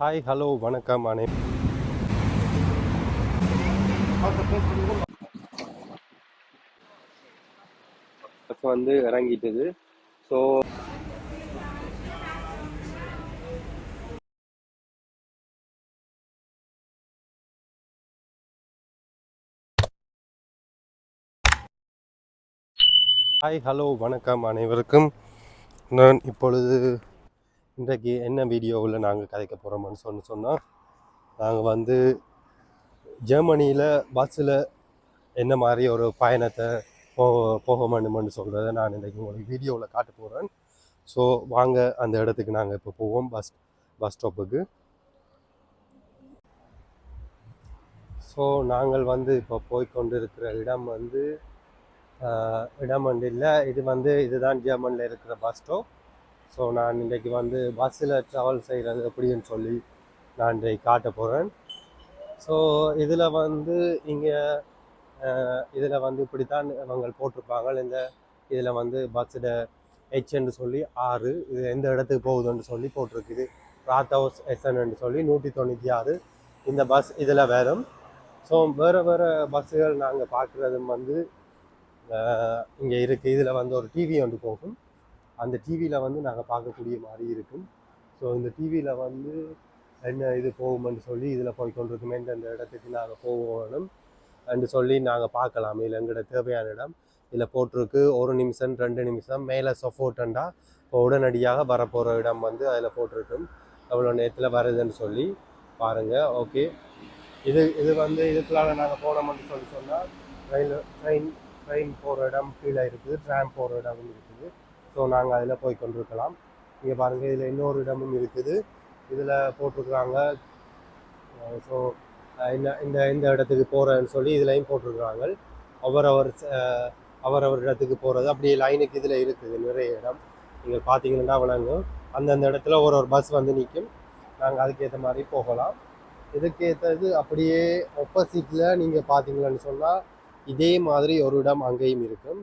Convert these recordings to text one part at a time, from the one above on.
Hi hello வணக்கம் அனை bus வந்து இறங்கிட்டது. ஸோ ஹாய் ஹலோ வணக்கம் அனைவருக்கும். நான் இப்பொழுது இன்றைக்கு என்ன வீடியோவில் நாங்கள் கதைக்க போகிறோம்னு சொன்ன சொன்னால் நாங்கள் வந்து ஜெர்மனியில் பஸ்ஸில் என்ன மாதிரி ஒரு பயணத்தை போக போக வேண்டுமென்னு சொல்கிறத நான் இன்றைக்கு உங்களுக்கு வீடியோவில் காட்ட போகிறேன் ஸோ வாங்க அந்த இடத்துக்கு நாங்கள் இப்போ போவோம் பஸ் பஸ் ஸ்டாப்புக்கு ஸோ நாங்கள் வந்து இப்போ போய்க்கொண்டு இருக்கிற இடம் வந்து இடம் வந்து இல்லை. இது வந்து இதுதான் ஜெர்மனியில் இருக்கிற பஸ் ஸ்டாப் ஸோ நான் இன்றைக்கு வந்து பஸ்ஸில் ட்ராவல் செய்கிறது எப்படின்னு சொல்லி நான் இன்றைக்கு காட்ட போகிறேன் ஸோ இதில் வந்து இங்கே இதில் வந்து இப்படி தான் இவங்க போட்டிருப்பாங்க. இந்த இதில் வந்து பஸ்ஸில் ஹெச்ன்னு சொல்லி ஆறு இது எந்த இடத்துக்கு போகுதுன்னு சொல்லி போட்டிருக்குது. ராத் ஹவுஸ் எஸ்என்னு சொல்லி நூற்றி தொண்ணூற்றி ஆறு இந்த பஸ் இதில் வரும். ஸோ வேறு வேறு பஸ்ஸுகள் நாங்கள் பார்க்குறதும் வந்து இங்கே இருக்குது இதில் வந்து ஒரு டிவி ஒன்று போகும். அந்த டிவியில் வந்து நாங்கள் பார்க்கக்கூடிய மாதிரி இருக்கும். ஸோ இந்த டிவியில் வந்து என்ன இது போகும்னு சொல்லி இதில் போய் கொண்டிருக்குமே இந்த இடத்துக்கு நாங்கள் போகணும் என்று சொல்லி நாங்கள் பார்க்கலாம். இல்லை எங்களோட தேவையான இடம் இதில் போட்டிருக்கு. ஒரு நிமிஷம் ரெண்டு நிமிஷம் மேலே சப்போர்ட்டண்டா இப்போ உடனடியாக வரப்போகிற இடம் வந்து அதில் போட்டிருக்கும் எவ்வளோ நேரத்தில் வருதுன்னு சொல்லி பாருங்கள் ஓகே இது இது வந்து இதுக்குள்ளால நாங்கள் போனோம்னு சொல்லி சொன்னால் ரயில் ட்ரெயின் ட்ரெயின் போகிற இடம் கீழே இருக்குது. ட்ராம் போகிற இடம் இருக்குது. ஸோ நாங்கள் அதில் போய் கொண்டிருக்கலாம். இங்கே பாருங்கள் இதில் இன்னொரு இடமும் இருக்குது. இதில் போட்டிருக்கிறாங்க ஸோ இந்த இந்த இந்த இடத்துக்கு போகிறேன்னு சொல்லி இதுலையும் போட்டிருக்கிறாங்க. அவரவர் அஹ், அவரவர் இடத்துக்கு போகிறது அப்படியே லைனுக்கு இதில் இருக்குது நிறைய இடம். நீங்கள் பார்த்தீங்கன்னா விளங்கும். அந்தந்த இடத்துல ஒரு ஒரு பஸ் வந்து நிற்கும் நாங்கள் அதுக்கேற்ற மாதிரி போகலாம். இதுக்கேற்றது அப்படியே ஒப்போசிட்டில் நீங்கள் பார்த்தீங்கன்னு சொன்னால் இதே மாதிரி ஒரு இடம் அங்கேயும் இருக்கும்.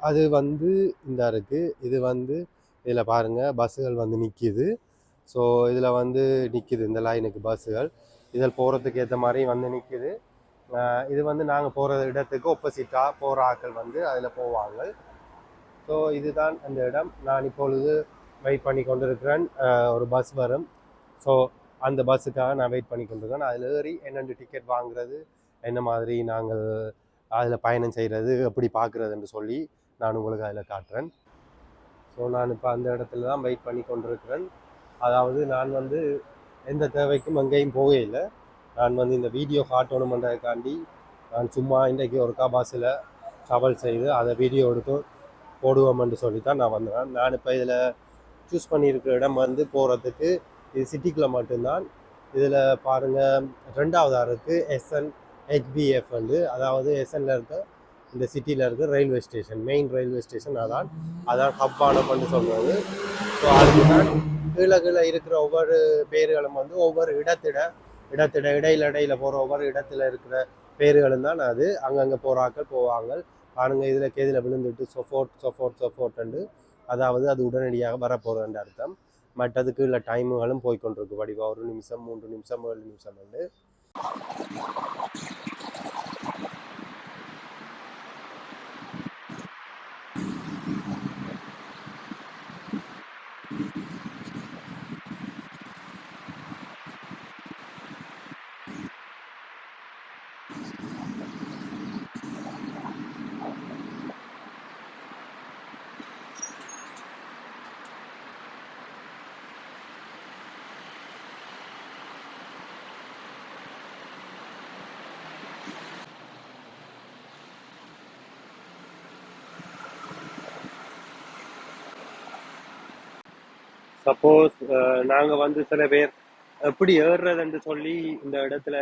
அது வந்து இந்த இருக்குது இது வந்து இதில் பாருங்கள் பஸ்ஸுகள் வந்து நிற்கிது ஸோ இதில் வந்து நிற்கிது இந்த லைனுக்கு பஸ்ஸுகள். இதில் போகிறதுக்கு ஏற்ற மாதிரி வந்து நிற்கிது இது வந்து நாங்கள் போகிற இடத்துக்கு ஒப்போசிட்டாக போகிற ஆட்கள் வந்து அதில் போவாங்க. ஸோ இதுதான் அந்த இடம். நான் இப்பொழுது வெயிட் பண்ணி கொண்டிருக்கிறேன். ஒரு பஸ் வரும். ஸோ அந்த பஸ்ஸுக்காக நான் வெயிட் பண்ணி கொண்டிருக்கேன் அதில் ஏறி என்னென்ன டிக்கெட் வாங்குறது என்ன மாதிரி நாங்கள் அதில் பயணம் செய்கிறது எப்படி பார்க்குறதுன்னு சொல்லி நான் உங்களுக்கு அதில் காட்டுறேன். ஸோ நான் இப்போ அந்த இடத்துல தான் வெயிட் பண்ணி கொண்டிருக்கிறேன். அதாவது நான் வந்து எந்த தேவைக்கும் அங்கேயும் போகவே இல்லை. நான் வந்து இந்த வீடியோ காட்டணுமன்றதுக்காண்டி நான் சும்மா இன்றைக்கு ஒரு பஸ்ஸில் ட்ராவல் செய்து அதை வீடியோ எடுத்து போடுவோம்னு சொல்லி தான் நான் வந்தேன். நான் இப்போ இதில் சூஸ் பண்ணியிருக்கிற இடம் வந்து போகிறதுக்கு இது சிட்டிக்குள்ளே மட்டும்தான். இதில் பாருங்கள் ரெண்டாவதாக இருக்குது எஸ்என் ஹெச்பிஎஃப் வந்து அதாவது எஸ்என்ல இருக்க இந்த சிட்டியில் இருக்கிற railway station main railway station அதான். அதான் ஹப்பானம்னு சொல்கிறது ஸோ அதுக்கு தான் கீழே கீழே இருக்கிற ஒவ்வொரு பேர்களும் வந்து ஒவ்வொரு இடத்திட இடத்திட இடையில இடையில போகிற ஒவ்வொரு இடத்துல இருக்கிற பேர்களும் தான் அது. அங்கங்கே போகிறாக்கள் போவாங்க. பாருங்க இதில் கேதில் விழுந்துட்டு சொஃபோர்ட் சொஃபோர்ட் சொஃபோர்ட்டுண்டு அதாவது அது உடனடியாக வரப்போகிறன்ற அர்த்தம். மற்றதுக்கு உள்ள டைமுகளும் போய்கொண்டிருக்கு வடிவா ஒரு நிமிஷம் மூன்று நிமிஷம் ஏழு நிமிஷம் வந்து சப்போஸ் uh, நாங்கள் வந்து சில பேர் எப்படி ஏறுறதுன்னு சொல்லி இந்த இடத்துல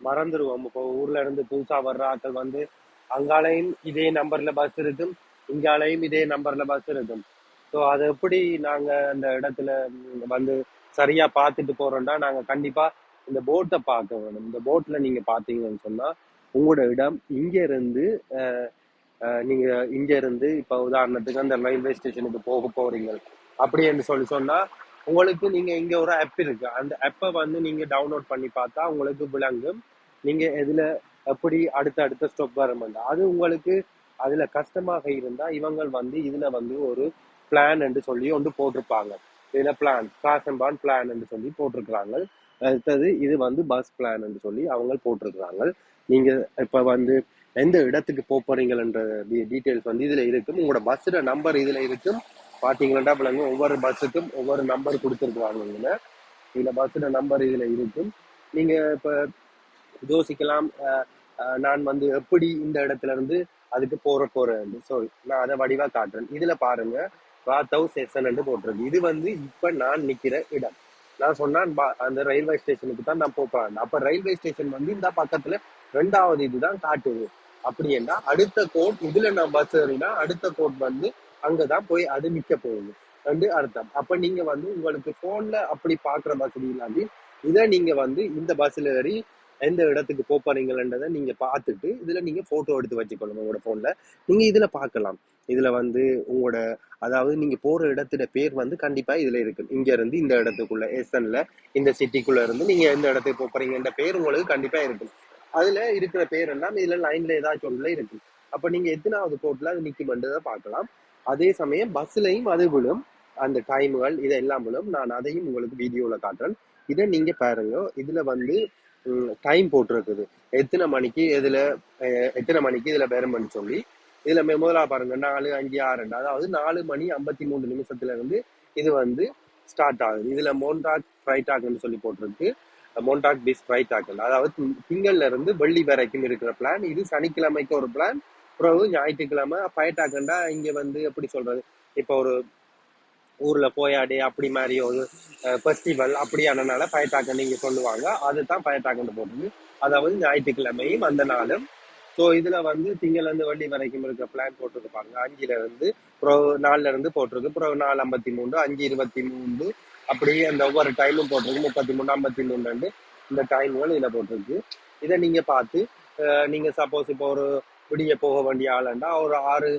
மறந்துடுவோம் இப்போ ஊர்ல இருந்து புதுசா வர்ற ஆட்கள் வந்து அங்காலையும் இதே நம்பர்ல பஸ் இருக்கும் இங்காலையும் இதே நம்பர்ல பஸ் இருக்கும். ஸோ அதை எப்படி நாங்க அந்த இடத்துல வந்து சரியா பார்த்துட்டு போறோம்னா நாங்க கண்டிப்பா இந்த போட்டை பார்க்க வேணும். இந்த போட்ல நீங்க பாத்தீங்கன்னு சொன்னா உங்களோட இடம் இங்க இருந்து அஹ், அஹ், நீங்க இங்க இருந்து இப்ப உதாரணத்துக்கு அந்த ரயில்வே ஸ்டேஷனுக்கு போக போறீங்க. அப்படி என்று சொல்லி சொன்னா உங்களுக்கு நீங்க இங்க ஒரு ஆப் இருக்கு. அந்த ஆப்பை வந்து நீங்க டவுன்லோட் பண்ணி பார்த்தா உங்களுக்கு விளங்கும். நீங்க எதுல எப்படி அடுத்த அடுத்த ஸ்டெப் வரமெண்டா அது உங்களுக்கு அதுல கஷ்டமாக இருந்தா இவங்க வந்து இதுல வந்து ஒரு பிளான் என்று சொல்லி ஒன்று போட்டிருப்பாங்க. இதுல plan class and pan plan என்று சொல்லி போட்டிருக்கிறாங்க. அடுத்தது இது வந்து பஸ் பிளான் என்று சொல்லி அவங்க போட்டிருக்கிறாங்க. நீங்க இப்ப வந்து எந்த இடத்துக்கு போக போறீங்கன்ற டீட்டெயில்ஸ் வந்து இதுல இருக்கும். உங்களோட பஸ்ஸோட நம்பர் இதுல இருக்கும். பாத்தீங்கன்னா பிள்ளைங்க ஒவ்வொரு பஸ்ஸுக்கும் ஒவ்வொரு நம்பர் கொடுத்துருக்குறாங்க இதில் பஸ்ஸோட நம்பர் இதுல இருக்கும். நீங்க இப்ப யோசிக்கலாம். அஹ், நான் வந்து எப்படி இந்த இடத்துல இருந்து அதுக்கு போற போறேன் ஸோ நான் அதை வடிவா காட்டுறேன். இதுல பாருங்க. ராத்தவ் செஷன் போட்டிருக்கு. இது வந்து இப்ப நான் நிக்கிற இடம். நான் சொன்னான் அந்த ரயில்வே ஸ்டேஷனுக்கு தான் நான் போறேன் அப்ப ரயில்வே ஸ்டேஷன் வந்து இந்த பக்கத்துல ரெண்டாவது இதுதான் காட்டுது. அப்படின்னா அடுத்த கோட் இதுல நான் பஸ் ஏறினா அடுத்த கோட் வந்து அங்கதான் போய் அது நிக்க போகுது. ரெண்டு அர்த்தம். அப்ப நீங்க வந்து உங்களுக்கு போன்ல அப்படி பாக்குற வசதி இல்லாமல் இதை நீங்க வந்து இந்த பஸ்ல ஏறி எந்த இடத்துக்கு போப் போறீங்கன்றதை நீங்க பார்த்துட்டு இதுல நீங்க போட்டோ எடுத்து வச்சுக்கணும் உங்களோட போன்ல நீங்க இதுல பார்க்கலாம். இதுல வந்து உங்களோட அதாவது நீங்க போற இடத்துல பேர் வந்து கண்டிப்பா இதுல இருக்கு. இங்க இருந்து இந்த இடத்துக்குள்ள எஸ்என்ல இந்த சிட்டிக்குள்ள இருந்து நீங்க எந்த இடத்துக்கு போறீங்கன்ற பேர் உங்களுக்கு கண்டிப்பா இருக்கும் அதுல இருக்கிற பேர் எல்லாம் இதுல லைன்ல ஏதாச்சும் ஒன்றுல இருக்கு. அப்ப நீங்க எத்தனாவது கோட்ல அது நிக்குமென்றதை பார்க்கலாம். அதே சமயம் பஸ்லையும் அது விழும். அந்த டைம்கள் இது எல்லாம் விழும். நான் அதையும் உங்களுக்கு வீடியோல காட்டுறேன். இதை நீங்க பாருங்க. இதுல வந்து டைம் போட்டிருக்குது. எத்தனை மணிக்கு இதுல எத்தனை மணிக்கு இதுல பேரம்பன்னு சொல்லி. இதுல மெ- முதலா பாருங்க. நாலு அஞ்சு ஆறு ரெண்டு. அதாவது நாலு மணி ஐம்பத்தி மூணு நிமிஷத்துல இருந்து இது வந்து ஸ்டார்ட் ஆகுது. இதுல மோன்டாக் ஃப்ரைடாக்னு சொல்லி போட்டிருக்கு. மோன்டாக் பிஸ் ஃப்ரைடாக் அதாவது திங்கள்ல இருந்து வெள்ளி வரைக்கும் இருக்கிற பிளான் இது சனிக்கிழமைக்கு ஒரு பிளான் பிறகு ஞாயிற்றுக்கிழமை பயட்டாக்கண்டா இங்க வந்து எப்படி சொல்றது? இப்போ ஒரு ஊர்ல போயாடி அப்படி மாதிரி ஒரு ஃபெஸ்டிவல் அப்படியானனால பயட்டாக்க இங்கே சொல்லுவாங்க. அதுதான் பயட்டாக்கண்டு போட்டிருக்கு அதாவது ஞாயிற்றுக்கிழமையும் அந்த நாளும். ஸோ இதுல வந்து திங்கள்லேருந்து வெள்ளி வரைக்கும் இருக்க பிளான் போட்டிருப்பாங்க அஞ்சிலேருந்து இருந்து நாலுலேருந்து இருந்து போட்டிருக்கு. ப்ரோ நாலு ஐம்பத்தி மூணு அஞ்சு இருபத்தி மூணு அப்படியே அந்த ஒவ்வொரு டைமும் போட்டிருக்கு. முப்பத்தி மூணு ஐம்பத்தி மூணு இந்த டைம்கள் இதில் போட்டிருக்கு. இதை நீங்க பார்த்து நீங்கள் நீங்க சப்போஸ் இப்போ ஒரு விடிய போக வேண்டிய ஆளுண்டா? ஒரு ஆறு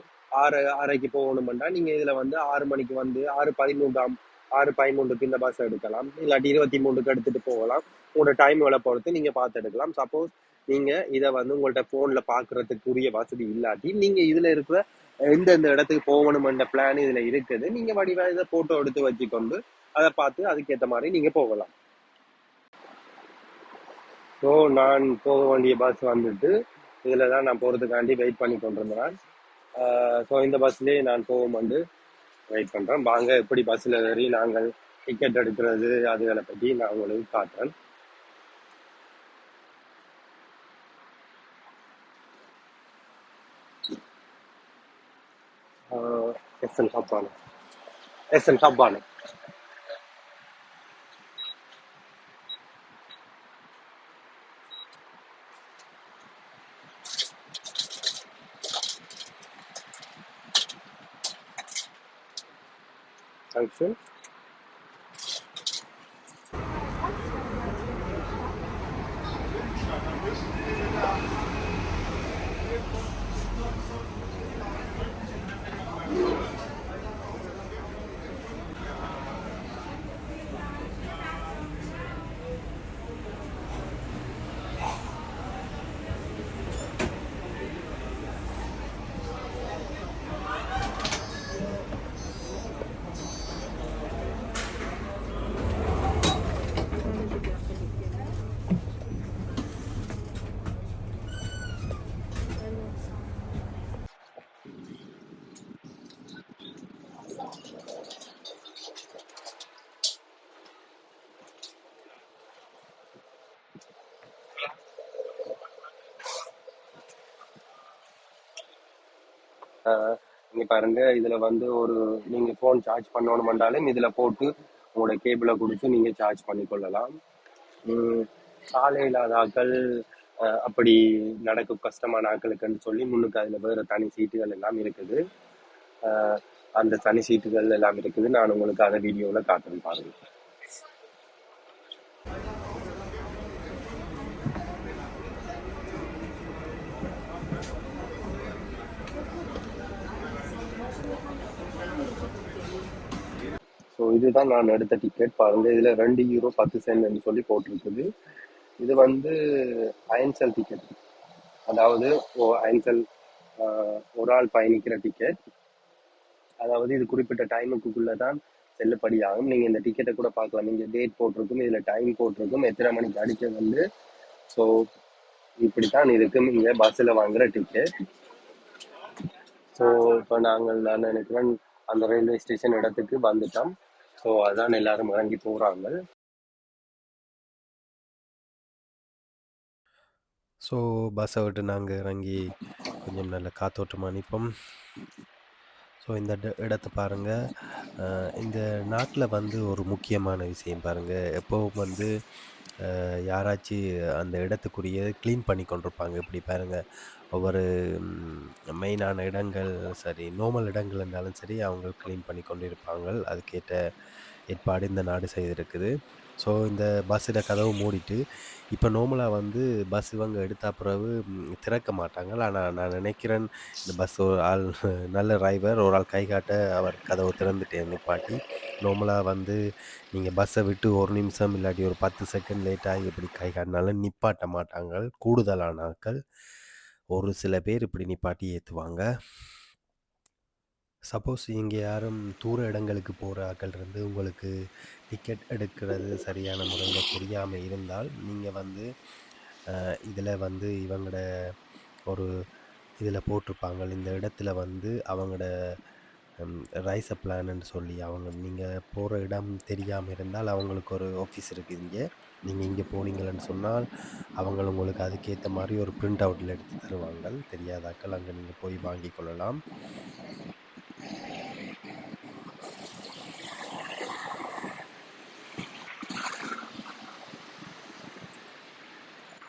ஆறு ஆறைக்கு போகணுமெண்டா? நீங்க இதுல வந்து ஆறு மணிக்கு வந்து ஆறு பதிமூன்றாம் ஆறு பதிமூன்றுக்கு இந்த பஸ் எடுக்கலாம். இல்லாட்டி இருபத்தி மூணுக்கு எடுத்துட்டு போகலாம். உங்களோட டைம் வேலை பொறுத்து நீங்க பார்த்து எடுக்கலாம். சப்போஸ் நீங்க இதை வந்து உங்கள்கிட்ட ஃபோனில் பார்க்குறதுக்குரிய வசதி இல்லாட்டி நீங்க இதுல இருக்கிற எந்தெந்த இடத்துக்கு போகணுமென்ற பிளான் இதுல இருக்குது. நீங்க வடிவ இதை போட்டோ எடுத்து வச்சுக்கொண்டு அதை பார்த்து அதுக்கேற்ற மாதிரி நீங்க போகலாம். ஸோ நான் போக வேண்டிய பஸ் வந்துட்டு இதில் தான் நான் போறதுக்காண்டி வெயிட் பண்ணி கொண்டிருந்தேன். ஸோ இந்த பஸ்லயே நான் போகும் வந்து வெயிட் பண்றேன். வாங்க எப்படி பஸ்ல ஏறி நாங்கள் டிக்கெட் எடுக்கிறது அதுகளை பற்றி நான் உங்களுக்கு காட்டுறேன். எஸ் என் சப்பானு எஸ் все. இங்க பாருங்க இதுல வந்து ஒரு நீங்க போன் சார்ஜ் பண்ணணும்னாலும் இதுல போட்டு உங்களோட கேபிளை கொடுத்து நீங்க சார்ஜ் பண்ணிக்கொள்ளலாம் உம் சாலை இல்லாத ஆட்கள் அப்படி நடக்கும் கஷ்டமான ஆட்களுக்குன்னு சொல்லி முன்னுக்கு அதுல வேற தனி சீட்டுகள் எல்லாம் இருக்குது. அந்த தனி சீட்டுகள் எல்லாம் இருக்குது. நான் உங்களுக்கு அதை வீடியோவில் காட்டுறேன் பாருங்க. ஸோ இதுதான் நான் எடுத்த டிக்கெட் பாருங்க இதில் ரெண்டு யூரோ பத்து சென்ட்னு சொல்லி போட்டிருக்குது. இது வந்து அயன்செல் டிக்கெட் அதாவது ஓ அயன்செல் ஒரு ஆள் பயணிக்கிற டிக்கெட் அதாவது இது குறிப்பிட்ட டைமுக்குள்ளே தான் செல்லுபடியாகும். நீங்கள் இந்த டிக்கெட்டை கூட பார்க்கலாம். நீங்கள் டேட் போட்டிருக்கும் இதில் டைம் போட்டிருக்கும் எத்தனை மணிக்கு அடிக்க வந்து. ஸோ இப்படி தான் இருக்கும். இங்கே பஸ்ஸில் வாங்குகிற டிக்கெட் ஸோ இப்போ நாங்கள் நான் நினைக்கிறேன் அந்த ரயில்வே ஸ்டேஷன் இடத்துக்கு வந்துட்டோம். ஸோ அதான் எல்லாரும் இறங்கி போகிறாங்க ஸோ பஸ்ஸை விட்டு நாங்கள் இறங்கி கொஞ்சம் நல்ல காத்தோட்டமாக நிற்போம். ஸோ இந்த இடத்த பாருங்கள் இந்த நாட்டில் வந்து ஒரு முக்கியமான விஷயம் பாருங்கள் எப்போவும் வந்து யாராச்சும் அந்த இடத்துக்குரிய க்ளீன் பண்ணி கொண்டிருப்பாங்க. இப்படி பாருங்கள் ஒவ்வொரு மெயினான இடங்கள் சரி நோமல் இடங்கள் இருந்தாலும் சரி அவங்க க்ளீன் பண்ணி கொண்டு இருப்பாங்க அதுக்கேற்ற ஏற்பாடு இந்த நாடு செய்திருக்குது. ஸோ இந்த பஸ்ஸில் கதவு மூடிட்டு இப்போ நோமலாக வந்து பஸ் இவங்க எடுத்த பிறகு திறக்க மாட்டாங்க. ஆனால் நான் நினைக்கிறேன் இந்த பஸ் ஒரு ஆள் நல்ல டிரைவர் ஒரு ஆள் கை காட்ட அவர் கதவை திறந்துட்டேன் நிப்பாட்டி நோமலாக வந்து நீங்கள் பஸ்ஸை விட்டு ஒரு நிமிஷம் இல்லாட்டி ஒரு பத்து செகண்ட் லேட்டாகி இப்படி கை காட்டினாலும் நிப்பாட்ட மாட்டாங்க. கூடுதலான ஆட்கள் ஒரு சில பேர் இப்படி நிப்பாட்டி ஏற்றுவாங்க சப்போஸ் இங்கே யாரும் தூர இடங்களுக்கு போகிற ஆட்கள் இருந்து உங்களுக்கு டிக்கெட் எடுக்கிறது சரியான முறையில் தெரியாமல் இருந்தால் நீங்கள் வந்து இதில் வந்து இவங்களோட ஒரு இதில் போட்டிருப்பாங்க. இந்த இடத்துல வந்து அவங்களோட ரைஸ பிளான்னு சொல்லி அவங்க நீங்கள் போகிற இடம் தெரியாமல் இருந்தால் அவங்களுக்கு ஒரு ஆஃபீஸ் இருக்குது இங்கே. நீங்கள் இங்கே போனீங்கன்னு சொன்னால் அவங்க உங்களுக்கு அதுக்கேற்ற மாதிரி ஒரு பிரிண்ட் அவுட்டில் எடுத்து தருவாங்க தெரியாதாக்கள் அங்கே நீங்கள் போய் வாங்கி கொள்ளலாம்.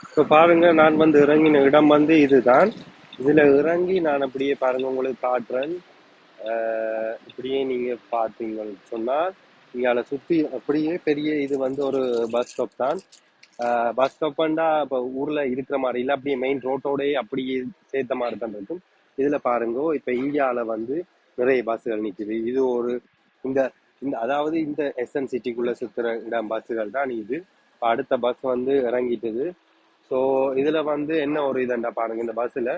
இப்போ பாருங்க நான் வந்து இறங்கின இடம் வந்து இதுதான். இதுல இறங்கி நான் அப்படியே பாருங்க உங்களுக்கு காட்டுறேன். இப்படியே நீங்க பார்த்தீங்கன்னு சொன்னால் இங்கால சுத்தி அப்படியே பெரிய இது வந்து ஒரு பஸ் ஸ்டாப் தான். பஸ் ஸ்டாப்ண்டா இப்போ ஊர்ல இருக்கிற மாதிரி இல்லை அப்படியே மெயின் ரோட்டோடே அப்படியே சேர்த்த மாதிரி தான் இருக்கும். இதுல பாருங்க இப்ப இந்தியாவில் வந்து நிறைய பஸ்ஸுகள் நிற்கிது இது ஒரு இந்த இந்த அதாவது இந்த எஸ்என் சிட்டிக்குள்ளே சுத்துற இடம் பஸ்ஸுகள் தான் இது. இப்போ அடுத்த பஸ் வந்து இறங்கிட்டுது. ஸோ இதுல வந்து என்ன ஒரு இதண்டா பாருங்க இந்த பஸ்ஸில்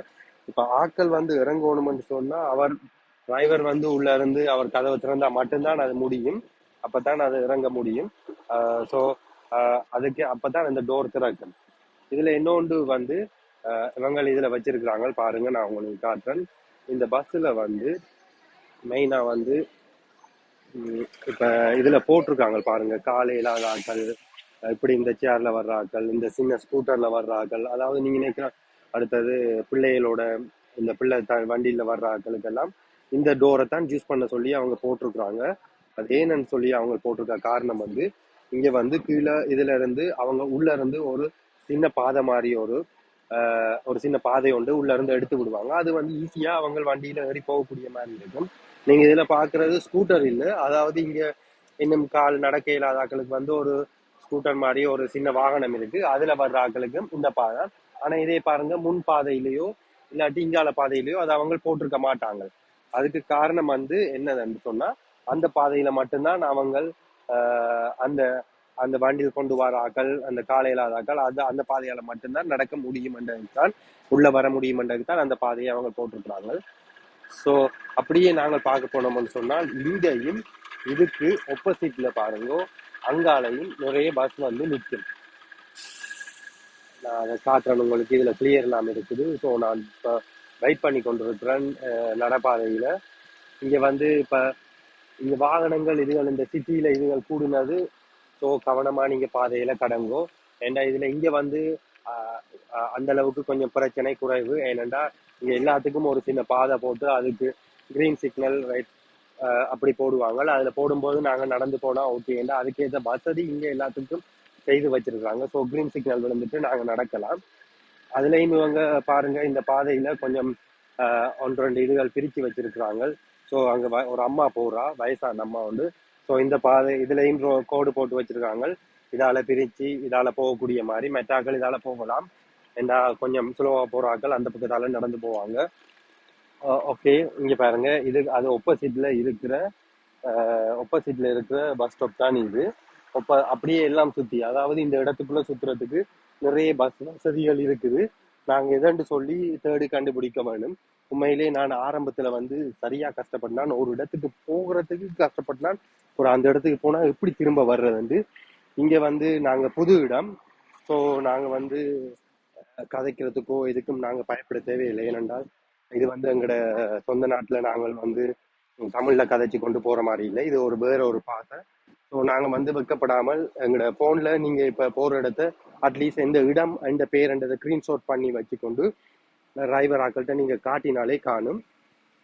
இப்போ ஆட்கள் வந்து இறங்கணும்னு சொன்னால் அவர் டிரைவர் வந்து உள்ள இருந்து அவர் கதவை திறந்தா மட்டும்தான் அது முடியும். அப்பதான் அது இறங்க முடியும். ஸோ அதுக்கு அப்பதான் அந்த டோர் திறக்கும். இதுல இன்னொன்று வந்து இவங்க இதில் வச்சிருக்கிறாங்க. பாருங்க நான் உங்களுக்கு காட்டுறேன். இந்த பஸ்ஸில் வந்து மெயினா வந்து இப்போ இதில் இதுல போட்டிருக்காங்க பாருங்க. காலையில ஆட்கள் இப்படி இந்த சேர்ல வர்ற ஆட்கள் இந்த சின்ன ஸ்கூட்டர்ல வர்ற ஆட்கள் அதாவது நீங்க நினைக்கிற அடுத்தது பிள்ளைகளோட இந்த பிள்ளை த- வண்டியில வர்ற ஆட்களுக்கெல்லாம் இந்த டோரை தான் யூஸ் பண்ண சொல்லி அவங்க போட்டிருக்கிறாங்க. அது ஏன்னு சொல்லி அவங்க போட்டிருக்க காரணம் வந்து இங்கே வந்து கீழே இதுல இருந்து அவங்க உள்ளே இருந்து ஒரு சின்ன பாதை மாதிரி ஒரு ஒரு சின்ன பாதை ஒன்று உள்ளே இருந்து எடுத்து விடுவாங்க. அது வந்து ஈஸியாக அவங்க வண்டியில் ஏறி போகக்கூடிய மாதிரி இருக்கும். நீங்க இதுல பாக்குறது ஸ்கூட்டர் இல்ல. அதாவது இங்க இன்னும் கால் நடக்க இல்லாத ஆக்களுக்கு வந்து ஒரு ஸ்கூட்டர் மாதிரி ஒரு சின்ன வாகனம் இருக்கு. அதுல வர்ற ஆக்களுக்கும் இந்த பாதை. ஆனா இதே பாருங்க முன் பாதையிலயோ இல்லாட்டி இங்கால பாதையிலயோ அதை அவங்க போட்டிருக்க மாட்டாங்க. அதுக்கு காரணம் வந்து என்னதுன்னு சொன்னா அந்த பாதையில மட்டும்தான் அவங்க ஆஹ், அந்த அந்த வண்டியில் கொண்டு வர ஆக்கள் அந்த காலையிலாத ஆக்கள் அது அந்த பாதையால மட்டும்தான் நடக்க முடியும் தான் உள்ள வர முடியும் தான் அந்த பாதையை அவங்க போட்டிருக்கிறாங்க. ஸோ அப்படியே நாங்கள் பார்க்க போனோம்னு சொன்னால் இங்கேயும் இதுக்கு ஒப்போசிட்ல பாருங்க அங்காலையும் நிறைய பஸ் வந்து நிற்கும். நான் அதை காட்டுறேன் உங்களுக்கு இதுல கிளியர் இல்லாமல் இருக்குது. ஸோ நான் இப்போ வெயிட் பண்ணி கொண்டிருக்கிறேன் நடப்பாதையில். இங்கே இங்க வந்து இப்ப இங்க வாகனங்கள் இதுகள் இந்த சிட்டியில இதுகள் கூடினது ஸோ கவனமா நீங்க பாதையில கடங்கோ. ஏண்டா இதுல இங்க வந்து ஆஹ், அந்த அளவுக்கு கொஞ்சம் பிரச்சனை குறைவு. ஏனெண்டா இங்க எல்லாத்துக்கும் ஒரு சின்ன பாதை போட்டு அதுக்கு கிரீன் சிக்னல் ரைட் அப்படி போடுவாங்க அதுல போடும்போது நாங்க நடந்து போனா ஓகேண்டா அதுக்கேற்ற வசதி இங்க எல்லாத்துக்கும் செய்து வச்சிருக்கிறாங்க ஸோ கிரீன் சிக்னல் விழுந்துட்டு நாங்க நடக்கலாம். அதுலயும் இவங்க பாருங்க இந்த பாதையில கொஞ்சம் ஆஹ், ஒன்று ரெண்டு இதுகள் பிரிச்சு வச்சிருக்கிறாங்க. ஸோ அங்க வ- ஒரு அம்மா போகிறா வயசான அம்மா வந்து ஸோ இந்த பாதை இதுலயும் ரோ- கோடு போட்டு வச்சிருக்காங்க. இதால பிரிச்சு இதால போகக்கூடிய மாதிரி மெட்டாக்கள் இதால போகலாம். ஏண்டா கொஞ்சம் ஸ்லோவா போகிற ஆட்கள் அந்த பக்கத்தால் நடந்து போவாங்க. ஓகே இங்கே பாருங்க. இது அது ஒப்போசிட்டில் இருக்கிற ஒப்போசிட்டில் இருக்கிற பஸ் ஸ்டாப் தான் இது. ஒப்ப அப்படியே எல்லாம் சுற்றி அதாவது இந்த இடத்துக்குள்ளே சுற்றுறதுக்கு நிறைய பஸ் வசதிகள் இருக்குது. நாங்கள் எதன்று சொல்லி தேடி கண்டுபிடிக்க வேணும்? உண்மையிலே நான் ஆரம்பத்தில் வந்து சரியாக கஷ்டப்பட்டான். ஒரு இடத்துக்கு போகிறதுக்கு கஷ்டப்பட்டான். ஒரு அந்த இடத்துக்கு போனால் எப்படி திரும்ப வர்றதுண்டு? இங்கே வந்து நாங்கள் புது இடம். ஸோ நாங்கள் வந்து கதைக்கிறதுக்கோ எதுக்கும் நாங்கள் பயப்பட தேவையில்லை. ஏனென்றால் இது வந்து எங்களோட சொந்த நாட்டில் நாங்கள் வந்து தமிழில் கதைச்சி கொண்டு போகிற மாதிரி இல்லை. இது ஒரு வேற ஒரு பாதை ஸோ நாங்கள் வந்து வெக்கப்படாமல் எங்களோட ஃபோனில் நீங்கள் இப்போ போகிற இடத்த அட்லீஸ்ட் எந்த இடம் எந்த பேருன்றதை ஸ்கிரீன்ஷாட் பண்ணி வச்சுக்கொண்டு டிரைவர் ஆக்கள்கிட்ட நீங்கள் காட்டினாலே காணும்.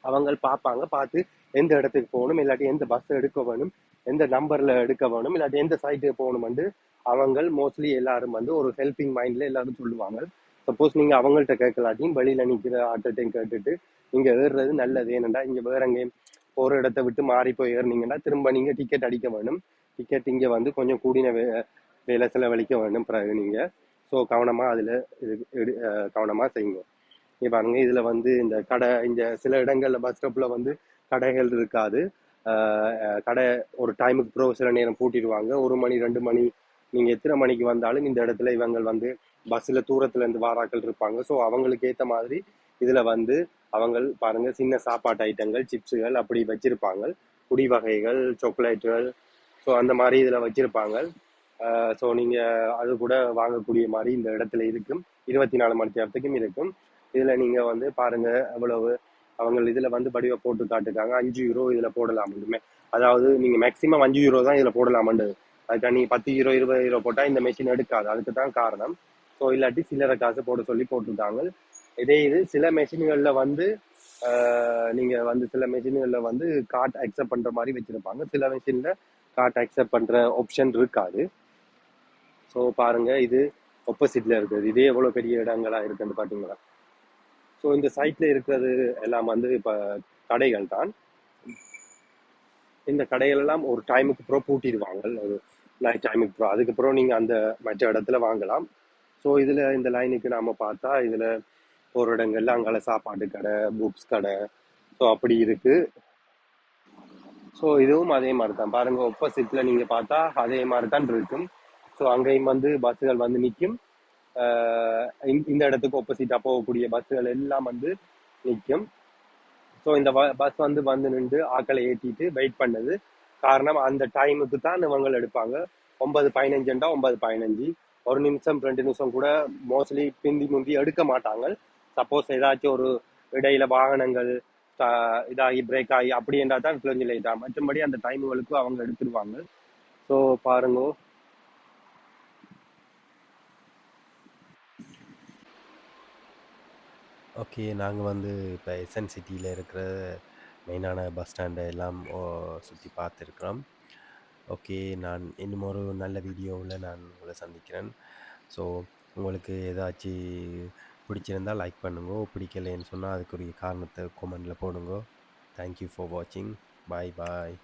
அவங்க பார்ப்பாங்க பார்த்து எந்த இடத்துக்கு போகணும் இல்லாட்டி எந்த பஸ் எடுக்க வேணும் எந்த நம்பரில் எடுக்க வேணும் இல்லாட்டி எந்த சைட்டுக்கு போகணும் வந்து அவங்க மோஸ்ட்லி எல்லாரும் வந்து ஒரு ஹெல்பிங் மைண்ட்ல எல்லாரும் சொல்லுவாங்க. சப்போஸ் நீங்க அவங்கள்ட்ட கேட்கலாட்டியும் வழியில நிக்கிற ஆட்டோட்டையும் கேட்டுட்டு நீங்க ஏறுறது நல்லது. ஏனண்டா இங்க வேற எங்கேயும் ஒரு இடத்த விட்டு மாறி போய் ஏறினீங்கன்னா திரும்ப நீங்க டிக்கெட் அடிக்க வேணும். டிக்கெட் இங்க வந்து கொஞ்சம் கூடின வே வேலை செலவழிக்க வேண்டும் பிறகு நீங்க. ஸோ கவனமா அதுல இது எடு- அஹ் கவனமா செய்யுங்க. இப்போ பாருங்க இதுல வந்து இந்த கடை இந்த சில இடங்கள்ல பஸ் ஸ்டாப்ல வந்து கடைகள் இருக்காது. கடை ஒரு டைமுக்கு ப்ரோ சில நேரம் பூட்டிடுவாங்க. ஒரு மணி ரெண்டு மணி நீங்க எத்தனை மணிக்கு வந்தாலும் இந்த இடத்துல இவங்க வந்து பஸ்ல தூரத்துல இருந்து வாராக்கள் இருப்பாங்க. ஸோ அவங்களுக்கு ஏத்த மாதிரி இதுல வந்து அவங்க பாருங்க சின்ன சாப்பாட்டு ஐட்டங்கள் சிப்ஸுகள் அப்படி வச்சிருப்பாங்க. குடி வகைகள் சாக்லேட்டுகள் ஸோ அந்த மாதிரி இதுல வச்சிருப்பாங்க. ஸோ நீங்க அது கூட வாங்கக்கூடிய மாதிரி இந்த இடத்துல இருக்கும். இருபத்தி நாலு மணி நேரத்துக்கும் இருக்கும். இதுல நீங்க வந்து பாருங்க எவ்வளவு அவங்க இதுல வந்து படிவ போட்டு காட்டுக்காங்க அஞ்சு யூரோ இதுல போடலாம் அதாவது நீங்க மேக்சிமம் அஞ்சு யூரோ தான் இதுல போடலாமண்டு அதுக்காக நீ பத்து ஜீரோ இருபது யூரோ போட்டால் இந்த மெஷின் எடுக்காது. அதுக்கு தான் காரணம். ஸோ இல்லாட்டி சில்லறை காசு போட சொல்லி போட்டிருக்காங்க இதே இது சில மெஷின்களில் வந்து ஆஹ், நீங்க வந்து சில மெஷின்களில் வந்து கார்ட் அக்செப்ட் பண்ற மாதிரி வச்சிருப்பாங்க. சில மெஷினில் கார்ட் அக்செப்ட் பண்ணுற ஆப்ஷன் இருக்காது. ஸோ பாருங்க இது ஒப்போசிட்டில் இருக்குது. இதே எவ்வளோ பெரிய இடங்களாக இருக்குன்னு பார்த்தீங்களா ஸோ இந்த சைட்ல இருக்கிறது எல்லாம் வந்து இப்போ கடைகள் தான். இந்த கடைகள் எல்லாம் ஒரு டைமுக்கு ப்ரோ பூட்டிடுவாங்க. அது நைட் டைமுக்கு ப்ரோ அதுக்கப்புறம் நீங்க அந்த மற்ற இடத்துல வாங்கலாம். ஸோ இதுல இந்த லைனுக்கு நாம பார்த்தா இதுல ஒரு இடங்கள்ல அங்கால சாப்பாடு கடை புக்ஸ் கடை. ஸோ அப்படி இருக்கு. ஸோ இதுவும் அதே மாதிரி தான் பாருங்க ஒப்போசிட்டில் நீங்க பார்த்தா அதே மாதிரி தான் இருக்கும். ஸோ அங்கேயும் வந்து பஸ்ஸுகள் வந்து நிற்கும் இந்த இடத்துக்கு ஒப்போசிட்டாக போகக்கூடிய பஸ்ஸுகள் எல்லாம் வந்து நிற்கும் ஸோ இந்த பஸ் வந்து வந்து நின்று ஆக்களை ஏற்றிட்டு வெயிட் பண்ணது. காரணம் அந்த டைமுக்கு தான் இவங்க எடுப்பாங்க. ஒன்பது பதினஞ்சுண்டா ஒன்பது பதினஞ்சு. ஒரு நிமிஷம் ரெண்டு நிமிஷம் கூட மோஸ்ட்லி பிந்தி முந்தி எடுக்க மாட்டாங்க. சப்போஸ் ஏதாச்சும் ஒரு இடையில வாகனங்கள் இதாகி பிரேக் ஆகி அப்படி என்றால் தான் கிளஞ்சு லேட்டா மற்றபடி அந்த டைமுகளுக்கு அவங்க எடுத்துருவாங்க. ஸோ பாருங்க. ஓகே நாங்கள் வந்து இப்போ எஸ்என் சிட்டியில் இருக்கிற மெயினான பஸ் ஸ்டாண்டை எல்லாம் சுற்றி பார்த்துருக்குறோம். ஓகே நான் இன்னும் ஒரு நல்ல வீடியோவில் நான் உங்களை சந்திக்கிறேன். ஸோ உங்களுக்கு ஏதாச்சும் பிடிச்சிருந்தா லைக் பண்ணுங்க பிடிக்கலைன்னு சொன்னால் அதுக்குரிய காரணத்தை கொமெண்டில் போடுங்க. தேங்க்யூ ஃபார் வாட்சிங் பாய் பாய்